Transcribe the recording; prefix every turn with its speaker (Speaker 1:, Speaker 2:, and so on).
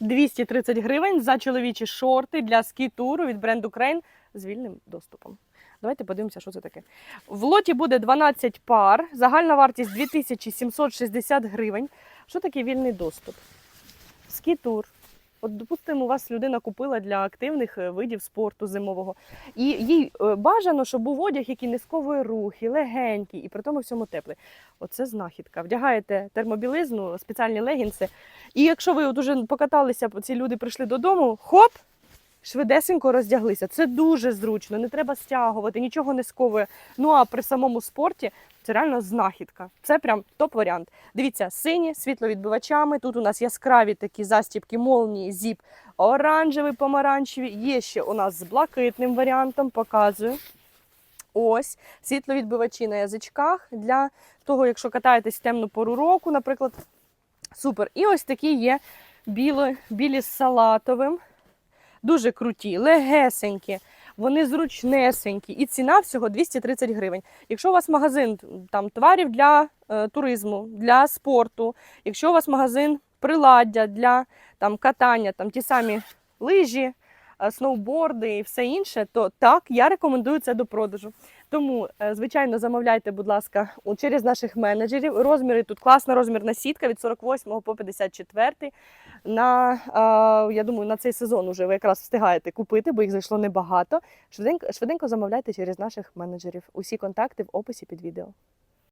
Speaker 1: 230 гривень за чоловічі шорти для скітуру від бренду Крейн з вільним доступом. Давайте подивимося, що це таке. В лоті буде 12 пар, загальна вартість 2760 гривень. Що таке вільний доступ? Скітур. От, допустимо, у вас людина купила для активних е, видів спорту зимового. І їй е, бажано, щоб був одяг, який не сковує рухи, легенький і при тому всьому теплий. Оце знахідка. Вдягаєте термобілизну, спеціальні легінси. І якщо ви от уже покаталися, ці люди прийшли додому, хоп! Швидесенько роздяглися. Це дуже зручно, не треба стягувати, нічого не сковує. Ну а при самому спорті це реально знахідка. Це прям топ-варіант. Дивіться, сині світловідбивачами. Тут у нас яскраві такі застібки, молнії, зіп, оранжеві, помаранчеві. Є ще у нас з блакитним варіантом, показую. Ось світловідбивачі на язичках для того, якщо катаєтесь в темну пору року, наприклад. Супер. І ось такі є білі, білі з салатовим. Дуже круті, легесенькі, вони зручнесенькі. І ціна всього 230 гривень. Якщо у вас магазин там, товарів для е, туризму, для спорту, якщо у вас магазин приладдя для там, катання, там, ті самі лижі, сноуборди і все інше, то так, я рекомендую це до продажу. Тому, е, звичайно, замовляйте, будь ласка, через наших менеджерів. Розміри тут класна розмірна сітка від 48 по 54. На, е, я думаю, на цей сезон уже ви якраз встигаєте купити, бо їх зайшло небагато. Швиденько, швиденько замовляйте через наших менеджерів. Усі контакти в описі під відео.